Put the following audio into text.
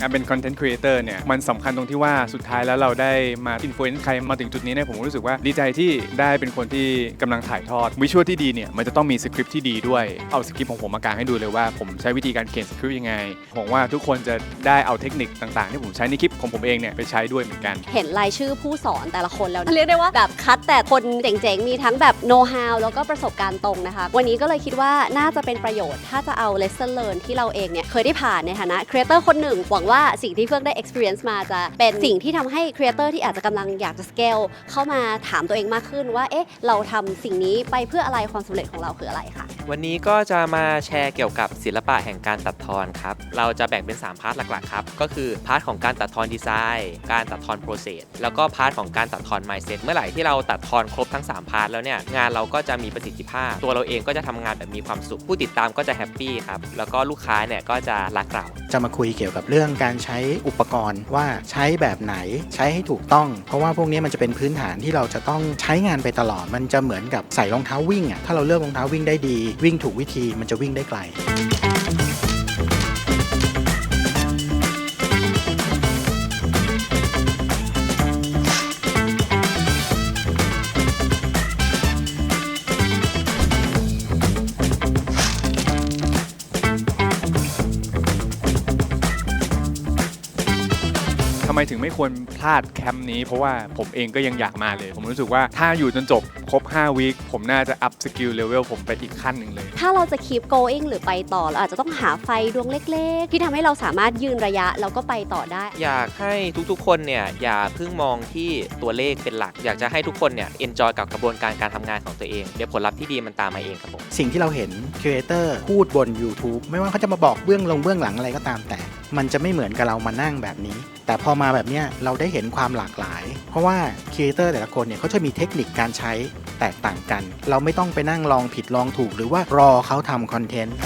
การเป็นคอนเทนต์ครีเอเตอร์เนี่ย มันสำคัญตรงที่ว่าสุดท้ายแล้วเราได้มาอินฟลูเอนซ์ใครมาถึงจุดนี้เนี่ยผมรู้สึกว่าดีใจที่ได้เป็นคนที่กำลังถ่ายทอด วิชวลที่ดีเนี่ย มันจะต้องมีสคริปต์ที่ดีด้วย เอาสคริปต์ของผมมากางให้ดูเลยว่าผมใช้วิธีการเขียนสคริปต์ยังไงผมว่าทุกคนจะได้เอาเทคนิคต่างๆ ที่ผมใช้ในคลิปของผมเองเนี่ยไปใช้ด้วยเหมือนกัน เห็นรายชื่อผู้สอนแต่ละคนแล้ว เรียกได้ว่าแบบคัดแต่คนเจ๋งๆ มีทั้งแบบโน้ตฮาวแล้วก็ประสบการณ์ตรงนะคะ วันนี้ก็เลยคิดว่าน่าจะเป็นประโยชน์ ถ้าจะเอา lesson learn ที่เราเองเนี่ยเคยได้ผ่านในฐานะ creator คนหนึ่งหวังว่าว่าสิ่งที่เฟื่องได้ experience มาจะเป็นสิ่งที่ทำให้ creator ที่อาจจะกำลังอยากจะ scale เข้ามาถามตัวเองมากขึ้นว่า เอ๊ะ เราทำสิ่งนี้ไปเพื่ออะไรความสำเร็จของเราคืออะไรค่ะวันนี้ก็จะมาแชร์เกี่ยวกับศิลปะแห่งการตัดทอนครับ เราจะแบ่งเป็น 3 พาร์ทหลักๆครับ ก็คือพาร์ทของการตัดทอนดีไซน์ การตัดทอนโปรเซส แล้วก็พาร์ทของการตัดทอน mindset เมื่อไหร่ที่เราตัดทอนครบทั้ง 3 พาร์ทแล้วเนี่ย งานเราก็จะมีประสิทธิภาพ ตัวเราเองก็จะทำงานแบบมีความสุข ผู้ติดตามก็จะแฮปปี้ครับ แล้วก็ลูกค้าเนี่ยก็จะรักเราจะมาคุยเกี่ยวกับเรื่องการใช้อุปกรณ์ว่าใช้แบบไหนใช้ให้ถูกต้อง เพราะว่าพวกนี้มันจะเป็นพื้นฐานที่เราจะต้องใช้งานไปตลอด มันจะเหมือนกับใส่รองเท้าวิ่งอะถ้าเราเลือกรองเท้าวิ่งได้ดี วิ่งถูกวิธีมันจะวิ่งได้ไกล มถึงไม่ควรพลาดแคมป์นี้ เพราะว่าผมเองก็ยังอยากมาเลย ผมรู้สึกว่าถ้าอยู่จนจบครบ 5 วีคผมน่าจะอัพสกิลเลเวลผมไปอีกขั้นหนึ่งเลย ถ้าเราจะ keep going หรือไปต่อเราอาจจะต้องหาไฟดวงเล็ก ๆ ที่ทำให้เราสามารถยืนระยะแล้วก็ไปต่อได้ อยากให้ทุกๆคนเนี่ยอย่าเพิ่งมองที่ตัวเลขเป็นหลัก อยากจะให้ทุกคนเนี่ย enjoy กับกระบวนการการทำงานของตัวเอง เดี๋ยวผลลัพธ์ที่ดีมันตามมาเองครับผม สิ่งที่เราเห็นครีเอเตอร์พูดบน YouTube ไม่ว่าเขาจะมาบอกเบื้องลงเบื้องหลังอะไรก็ตามแต่ มันจะไม่เหมือนกับเรามานั่งแบบนี้ แต่พอมาแบบนี้เราได้เห็นความหลากหลาย เพราะว่าครีเอเตอร์แต่ละคนเนี่ยเขาจะมีเทคนิคการใช้แตกต่างกัน เราไม่ต้องไปนั่งลองผิดลองถูก หรือว่ารอเขาทำคอนเทนต์